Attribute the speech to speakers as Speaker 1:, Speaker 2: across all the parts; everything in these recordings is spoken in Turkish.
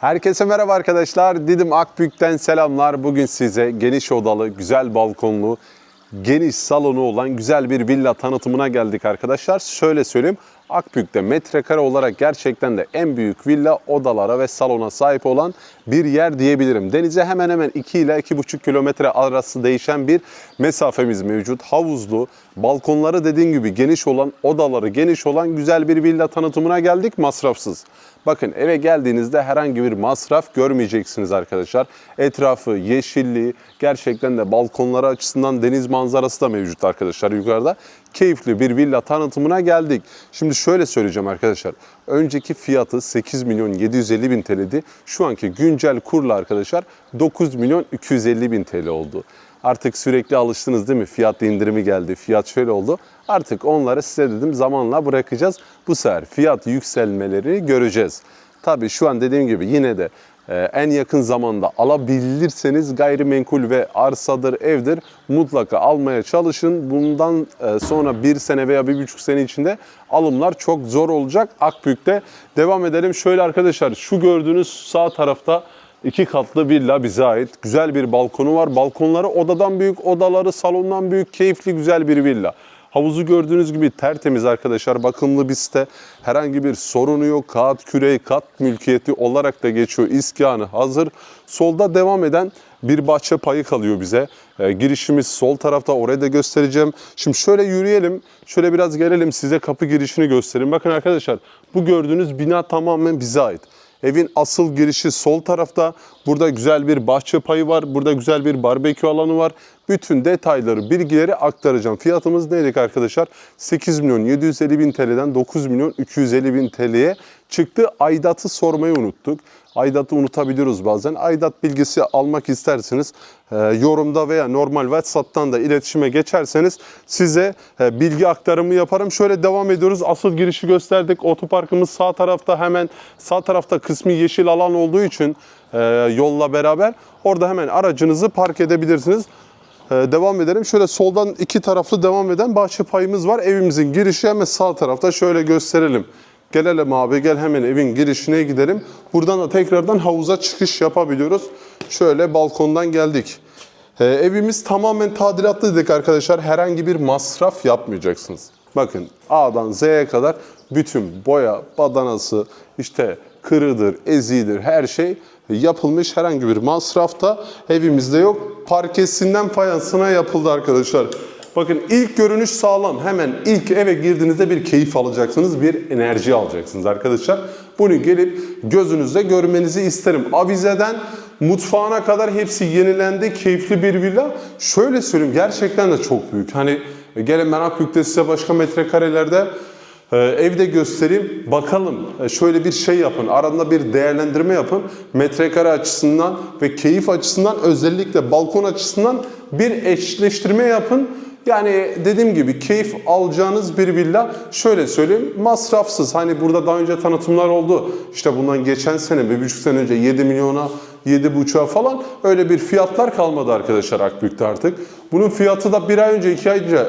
Speaker 1: Herkese merhaba arkadaşlar. Didim Akbük'ten selamlar. Bugün size geniş odalı, güzel balkonlu, geniş salonu olan güzel bir villa tanıtımına geldik arkadaşlar. Şöyle söyleyeyim. Akbük'te metrekare olarak gerçekten de en büyük villa odalara ve salona sahip olan bir yer diyebilirim. Denize hemen hemen 2 ile 2,5 kilometre arası değişen bir mesafemiz mevcut. Havuzlu, balkonları dediğim gibi geniş olan, odaları geniş olan güzel bir villa tanıtımına geldik masrafsız. Bakın eve geldiğinizde herhangi bir masraf görmeyeceksiniz arkadaşlar. Etrafı, yeşilliği, gerçekten de balkonları açısından deniz manzarası da mevcut arkadaşlar yukarıda. Keyifli bir villa tanıtımına geldik. Şimdi şöyle söyleyeceğim arkadaşlar. Önceki fiyatı 8 milyon 750 bin TL'di. Şu anki güncel kurla arkadaşlar 9 milyon 250 bin TL oldu. Artık sürekli alıştınız değil mi? Fiyat indirimi geldi, fiyat şöyle oldu. Artık onları size dedim zamanla bırakacağız. Bu sefer fiyat yükselmeleri göreceğiz. Tabii şu an dediğim gibi yine de en yakın zamanda alabilirseniz gayrimenkul ve arsadır, evdir mutlaka almaya çalışın. Bundan e, sonra bir sene veya bir buçuk sene içinde alımlar çok zor olacak. Akbük'te devam edelim. Şöyle arkadaşlar şu gördüğünüz sağ tarafta İki katlı villa bize ait. Güzel bir balkonu var. Balkonları odadan büyük, odaları salondan büyük, keyifli güzel bir villa. Havuzu gördüğünüz gibi tertemiz arkadaşlar. Bakımlı bir site. Herhangi bir sorunu yok. Kağıt küreği, kat mülkiyeti olarak da geçiyor. İskanı hazır. Solda devam eden bir bahçe payı kalıyor bize. Ee, girişimiz sol tarafta orayı da göstereceğim. Şimdi şöyle yürüyelim. Şöyle biraz gelelim size kapı girişini göstereyim. Bakın arkadaşlar bu gördüğünüz bina tamamen bize ait. Evin asıl girişi sol tarafta. Burada güzel bir bahçe payı var. Burada güzel bir barbekü alanı var. Bütün detayları, bilgileri aktaracağım. Fiyatımız neydi arkadaşlar? 8 milyon 750 bin TL'den 9 milyon 250 bin TL'ye çıktı. Aidatı sormayı unuttuk. Aidatı unutabiliyoruz bazen. Aidat bilgisi almak isterseniz e, yorumda veya normal WhatsApp'tan da iletişime geçerseniz size e, bilgi aktarımı yaparım. Şöyle devam ediyoruz. Asıl girişi gösterdik. Otoparkımız sağ tarafta hemen sağ tarafta kısmi yeşil alan olduğu için e, yolla beraber orada hemen aracınızı park edebilirsiniz. E, devam edelim. Şöyle soldan iki taraflı devam eden bahçe payımız var. Evimizin girişi hemen sağ tarafta. Şöyle gösterelim. Gelelim abi gel hemen evin girişine gidelim. Buradan da tekrardan havuza çıkış yapabiliyoruz. Şöyle balkondan geldik. Ee, evimiz tamamen tadilatlı dedik arkadaşlar. Herhangi bir masraf yapmayacaksınız. Bakın A'dan Z'ye kadar bütün boya, badanası, işte kırıdır, eziğidir her şey yapılmış. Herhangi bir masraf da evimizde yok. Parkesinden fayansına yapıldı arkadaşlar. Bakın ilk görünüş sağlam. Hemen ilk eve girdiğinizde bir keyif alacaksınız, bir enerji alacaksınız arkadaşlar. Bunu gelip gözünüzde görmenizi isterim. Avizeden mutfağına kadar hepsi yenilendi. Keyifli bir villa. Şöyle söyleyeyim gerçekten de çok büyük. Hani gelin ben Akbük'te size başka metrekarelerde ee, evde göstereyim. Bakalım e, şöyle bir şey yapın. Aranda bir değerlendirme yapın. Metrekare açısından ve keyif açısından özellikle balkon açısından bir eşleştirme yapın. Yani dediğim gibi keyif alacağınız bir villa şöyle söyleyeyim masrafsız. Hani burada daha önce tanıtımlar oldu. İşte bundan geçen sene bir buçuk sene önce 7 milyona 7,5'a falan öyle bir fiyatlar kalmadı arkadaşlar Akbük'te artık. Bunun fiyatı da bir ay önce iki ay önce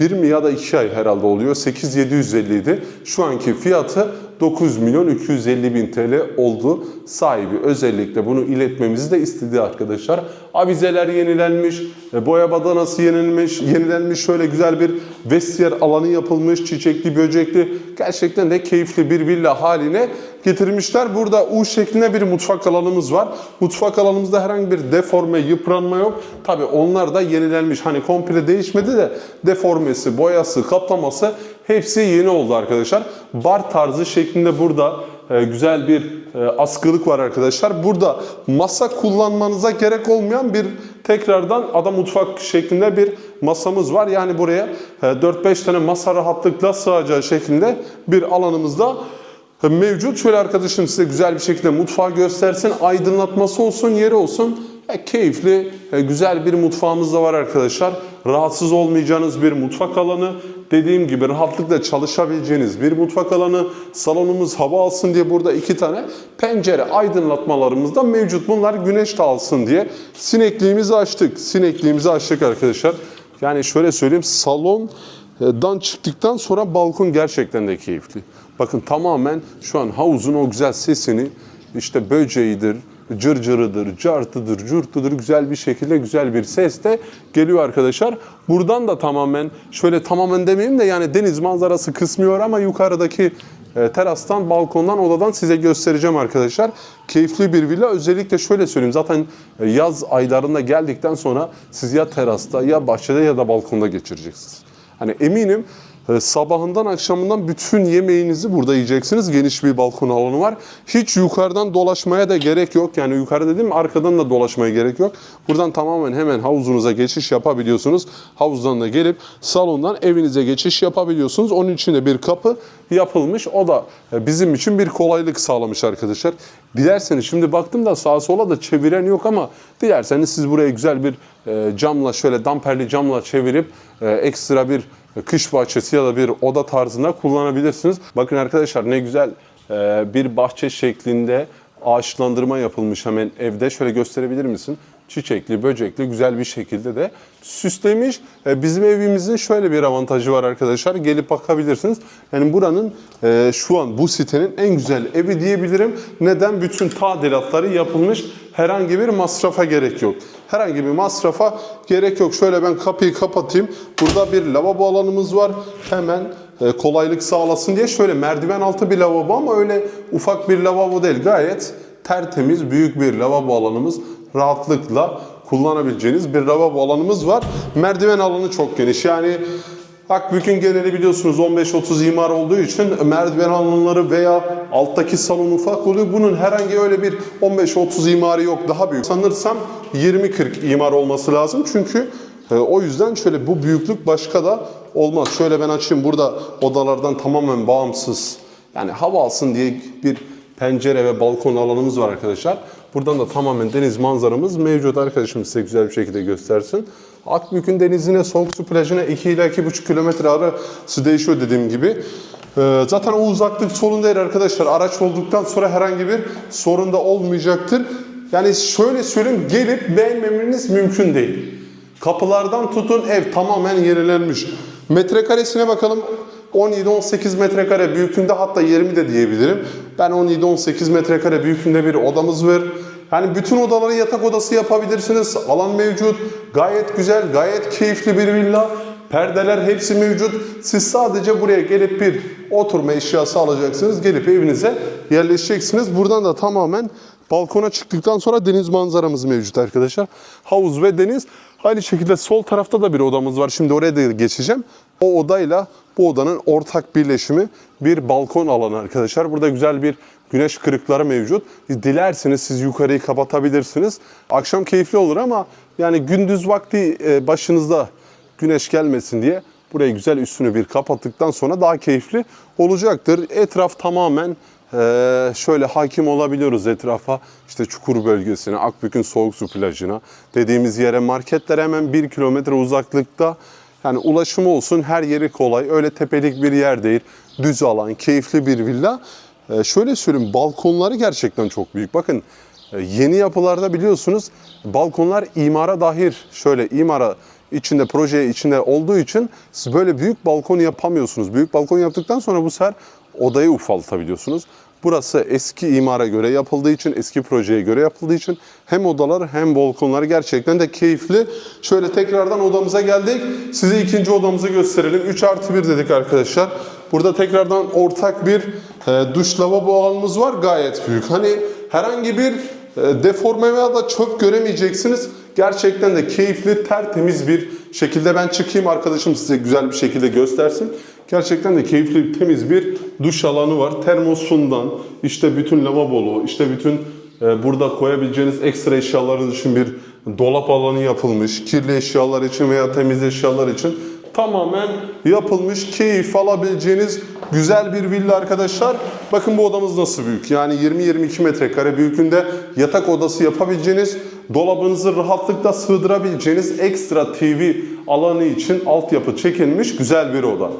Speaker 1: bir mi ya da iki ay herhalde oluyor. 8750 idi. Şu anki fiyatı 9 milyon 250 bin TL oldu. Sahibi özellikle bunu iletmemizi de istedi arkadaşlar. Avizeler yenilenmiş, e, boya badanası yenilmiş, yenilenmiş şöyle güzel bir vestiyer alanı yapılmış, çiçekli, böcekli. Gerçekten de keyifli bir villa haline getirmişler. Burada U şeklinde bir mutfak alanımız var. Mutfak alanımızda herhangi bir deforme, yıpranma yok. Tabi onlar da yenilenmiş. Hani komple değişmedi de deformesi, boyası, kaplaması hepsi yeni oldu arkadaşlar. Bar tarzı şeklinde burada e, güzel bir e, askılık var arkadaşlar. Burada masa kullanmanıza gerek olmayan bir tekrardan ada mutfak şeklinde bir masamız var. Yani buraya e, 4-5 tane masa rahatlıkla sığacağı şeklinde bir alanımızda mevcut. Şöyle arkadaşım size güzel bir şekilde mutfağı göstersin. Aydınlatması olsun, yeri olsun. E, keyifli, e, güzel bir mutfağımız da var arkadaşlar. Rahatsız olmayacağınız bir mutfak alanı. Dediğim gibi rahatlıkla çalışabileceğiniz bir mutfak alanı. Salonumuz hava alsın diye burada iki tane pencere aydınlatmalarımız da mevcut. Bunlar güneş de alsın diye. Sinekliğimizi açtık. Sinekliğimizi açtık arkadaşlar. Yani şöyle söyleyeyim salondan çıktıktan sonra balkon gerçekten de keyifli. Bakın tamamen şu an havuzun o güzel sesini işte böceğidir, cırcırıdır, cartıdır, curtudur güzel bir şekilde güzel bir ses de geliyor arkadaşlar. Buradan da tamamen şöyle tamamen demeyeyim de yani deniz manzarası kısmıyor ama yukarıdaki e, terastan, balkondan, odadan size göstereceğim arkadaşlar. Keyifli bir villa. Özellikle şöyle söyleyeyim. Zaten e, yaz aylarında geldikten sonra siz ya terasta ya bahçede ya da balkonda geçireceksiniz. Hani eminim sabahından akşamından bütün yemeğinizi burada yiyeceksiniz. Geniş bir balkon alanı var. Hiç yukarıdan dolaşmaya da gerek yok. Yani yukarı dedim arkadan da dolaşmaya gerek yok. Buradan tamamen hemen havuzunuza geçiş yapabiliyorsunuz. Havuzdan da gelip salondan evinize geçiş yapabiliyorsunuz. Onun için de bir kapı yapılmış. O da e, bizim için bir kolaylık sağlamış arkadaşlar. Dilerseniz şimdi baktım da sağa sola da çeviren yok ama dilerseniz siz buraya güzel bir e, camla şöyle damperli camla çevirip e, ekstra bir kış bahçesi ya da bir oda tarzında kullanabilirsiniz. Bakın arkadaşlar ne güzel e, bir bahçe şeklinde ağaçlandırma yapılmış hemen evde. Şöyle gösterebilir misin? Çiçekli, böcekli güzel bir şekilde de süslemiş. E, Bizim evimizin şöyle bir avantajı var arkadaşlar. Gelip bakabilirsiniz. Yani buranın e, şu an bu sitenin en güzel evi diyebilirim. Neden? Bütün tadilatları yapılmış. Herhangi bir masrafa gerek yok. Herhangi bir masrafa gerek yok. Şöyle ben kapıyı kapatayım. Burada bir lavabo alanımız var. Hemen e, kolaylık sağlasın diye şöyle merdiven altı bir lavabo ama öyle ufak bir lavabo değil. Gayet tertemiz büyük bir lavabo alanımız rahatlıkla kullanabileceğiniz bir lavabo alanımız var. Merdiven alanı çok geniş. Yani Akbük'ün geneli biliyorsunuz 15-30 imar olduğu için merdiven alanları veya alttaki salon ufak oluyor. Bunun herhangi öyle bir 15-30 imarı yok daha büyük. Sanırsam 20-40 imar olması lazım. Çünkü e, o yüzden şöyle bu büyüklük başka da olmaz. Şöyle ben açayım burada odalardan tamamen bağımsız yani hava alsın diye bir pencere ve balkon alanımız var arkadaşlar. Buradan da tamamen deniz manzaramız mevcut. Arkadaşım size güzel bir şekilde göstersin. Akbük'ün denizine, soğuk su plajına 2 ila 2,5 kilometre arası değişiyor dediğim gibi. Ee, zaten o uzaklık sorun değil arkadaşlar. Araç olduktan sonra herhangi bir sorun da olmayacaktır. Yani şöyle söyleyeyim gelip beğenmemeniz mümkün değil. Kapılardan tutun ev tamamen yenilenmiş. Metrekaresine bakalım. 17-18 metrekare büyüklüğünde hatta 20 de diyebilirim. Ben 17-18 metrekare büyüklüğünde bir odamız var. Yani bütün odaları yatak odası yapabilirsiniz. Alan mevcut. Gayet güzel, gayet keyifli bir villa. Perdeler hepsi mevcut. Siz sadece buraya gelip bir oturma eşyası alacaksınız. Gelip evinize yerleşeceksiniz. Buradan da tamamen balkona çıktıktan sonra deniz manzaramız mevcut arkadaşlar. Havuz ve deniz. Aynı şekilde sol tarafta da bir odamız var. Şimdi oraya da geçeceğim. O odayla bu odanın ortak birleşimi bir balkon alanı arkadaşlar. Burada güzel bir güneş kırıkları mevcut. Dilerseniz siz yukarıyı kapatabilirsiniz. Akşam keyifli olur ama yani gündüz vakti e, başınızda güneş gelmesin diye burayı güzel üstünü bir kapattıktan sonra daha keyifli olacaktır. Etraf tamamen ee, şöyle hakim olabiliyoruz etrafa. İşte Çukur bölgesine, Akbük'ün soğuk su plajına, dediğimiz yere marketler hemen bir kilometre uzaklıkta. Yani ulaşımı olsun her yeri kolay. Öyle tepelik bir yer değil. Düz alan, keyifli bir villa. Ee, şöyle söyleyeyim balkonları gerçekten çok büyük. Bakın e, yeni yapılarda biliyorsunuz balkonlar imara dahil. Şöyle imara içinde proje içinde olduğu için siz böyle büyük balkon yapamıyorsunuz. Büyük balkon yaptıktan sonra bu sefer odayı ufaltabiliyorsunuz. Burası eski imara göre yapıldığı için, eski projeye göre yapıldığı için hem odalar hem balkonlar gerçekten de keyifli. Şöyle tekrardan odamıza geldik. Size ikinci odamızı gösterelim. 3 artı 1 dedik arkadaşlar. Burada tekrardan ortak bir e, duş lavabo alanımız var. Gayet büyük. Hani herhangi bir e, deforme veya da çöp göremeyeceksiniz. Gerçekten de keyifli, tertemiz bir şekilde ben çıkayım arkadaşım size güzel bir şekilde göstersin. Gerçekten de keyifli, temiz bir duş alanı var. Termosundan, işte bütün lavabolu, işte bütün e, burada koyabileceğiniz ekstra eşyalarınız için bir dolap alanı yapılmış. Kirli eşyalar için veya temiz eşyalar için tamamen yapılmış, keyif alabileceğiniz güzel bir villa arkadaşlar. Bakın bu odamız nasıl büyük. Yani 20-22 metrekare büyüklüğünde yatak odası yapabileceğiniz, dolabınızı rahatlıkla sığdırabileceğiniz ekstra TV alanı için altyapı çekilmiş güzel bir oda.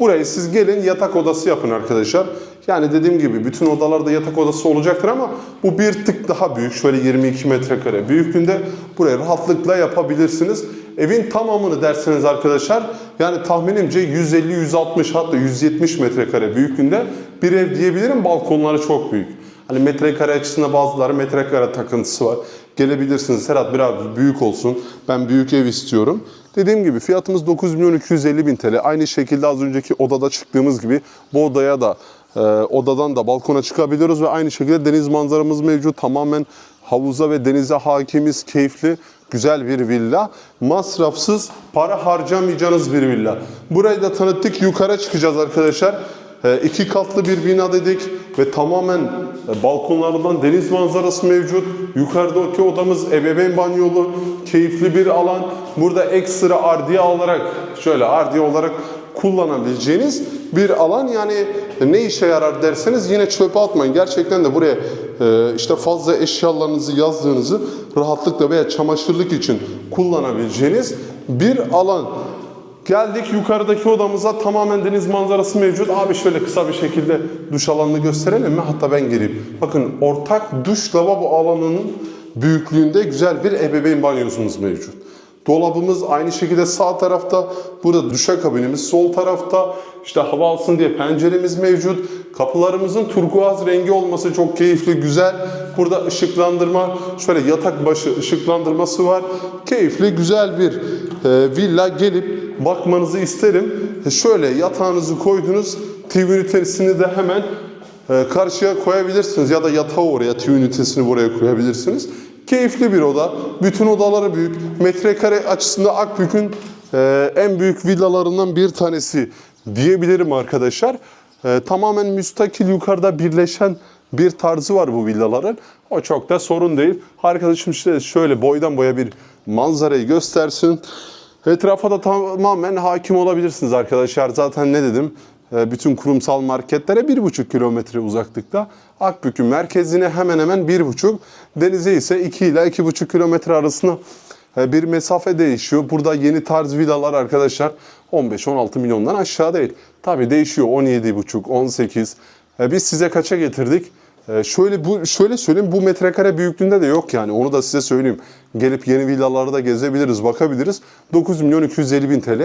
Speaker 1: Burayı siz gelin yatak odası yapın arkadaşlar. Yani dediğim gibi bütün odalarda yatak odası olacaktır ama bu bir tık daha büyük. Şöyle 22 metrekare büyüklüğünde burayı rahatlıkla yapabilirsiniz. Evin tamamını derseniz arkadaşlar yani tahminimce 150-160 hatta 170 metrekare büyüklüğünde bir ev diyebilirim. Balkonları çok büyük. Hani metrekare açısında bazıları metrekare takıntısı var. Gelebilirsiniz Serhat biraz büyük olsun. Ben büyük ev istiyorum. Dediğim gibi fiyatımız 9 milyon 250 bin TL. Aynı şekilde az önceki odada çıktığımız gibi bu odaya da e, odadan da balkona çıkabiliyoruz ve aynı şekilde deniz manzaramız mevcut. Tamamen havuza ve denize hakimiz, keyifli, güzel bir villa. Masrafsız, para harcamayacağınız bir villa. Burayı da tanıttık. Yukarı çıkacağız arkadaşlar. E, iki katlı bir bina dedik ve tamamen e, balkonlarından deniz manzarası mevcut. Yukarıdaki odamız ebeveyn banyolu, keyifli bir alan. Burada ekstra ardiye olarak, şöyle ardiye olarak kullanabileceğiniz bir alan. Yani ne işe yarar derseniz yine çöpe atmayın. Gerçekten de buraya e, işte fazla eşyalarınızı yazdığınızı rahatlıkla veya çamaşırlık için kullanabileceğiniz bir alan. Geldik yukarıdaki odamıza tamamen deniz manzarası mevcut. Abi şöyle kısa bir şekilde duş alanını gösterelim mi? Hatta ben gireyim. Bakın ortak duş lavabo alanının büyüklüğünde güzel bir ebeveyn banyosumuz mevcut. Dolabımız aynı şekilde sağ tarafta. Burada duşakabinimiz sol tarafta. İşte hava alsın diye penceremiz mevcut. Kapılarımızın turkuaz rengi olması çok keyifli, güzel. Burada ışıklandırma, şöyle yatak başı ışıklandırması var. Keyifli, güzel bir e, villa gelip bakmanızı isterim. E, Şöyle yatağınızı koydunuz. TV ünitesini de hemen e, karşıya koyabilirsiniz ya da yatağı oraya, TV ünitesini buraya koyabilirsiniz. Keyifli bir oda. Bütün odaları büyük. Metrekare açısında Akbük'ün e, en büyük villalarından bir tanesi diyebilirim arkadaşlar. Tamamen müstakil yukarıda birleşen bir tarzı var bu villaların. O çok da sorun değil. Arkadaşım işte şöyle boydan boya bir manzarayı göstersin. Etrafa da tamamen hakim olabilirsiniz arkadaşlar. Zaten ne dedim? E, Bütün kurumsal marketlere bir buçuk kilometre uzaklıkta. Akbük'ün merkezine hemen hemen bir buçuk. Denize ise 2 ile iki buçuk kilometre arasında e, bir mesafe değişiyor. Burada yeni tarz villalar arkadaşlar 15-16 milyondan aşağı değil. Tabii değişiyor 17,5, 18. E, Biz size kaça getirdik? E, Şöyle bu şöyle söyleyeyim bu metrekare büyüklüğünde de yok yani onu da size söyleyeyim. Gelip yeni villalarda gezebiliriz, bakabiliriz. 9 milyon 250 bin TL.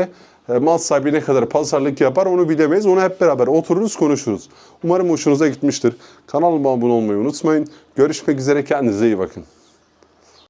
Speaker 1: E, Mal sahibi ne kadar pazarlık yapar onu bilemeyiz. Onu hep beraber otururuz konuşuruz. Umarım hoşunuza gitmiştir. Kanalıma abone olmayı unutmayın. Görüşmek üzere kendinize iyi bakın.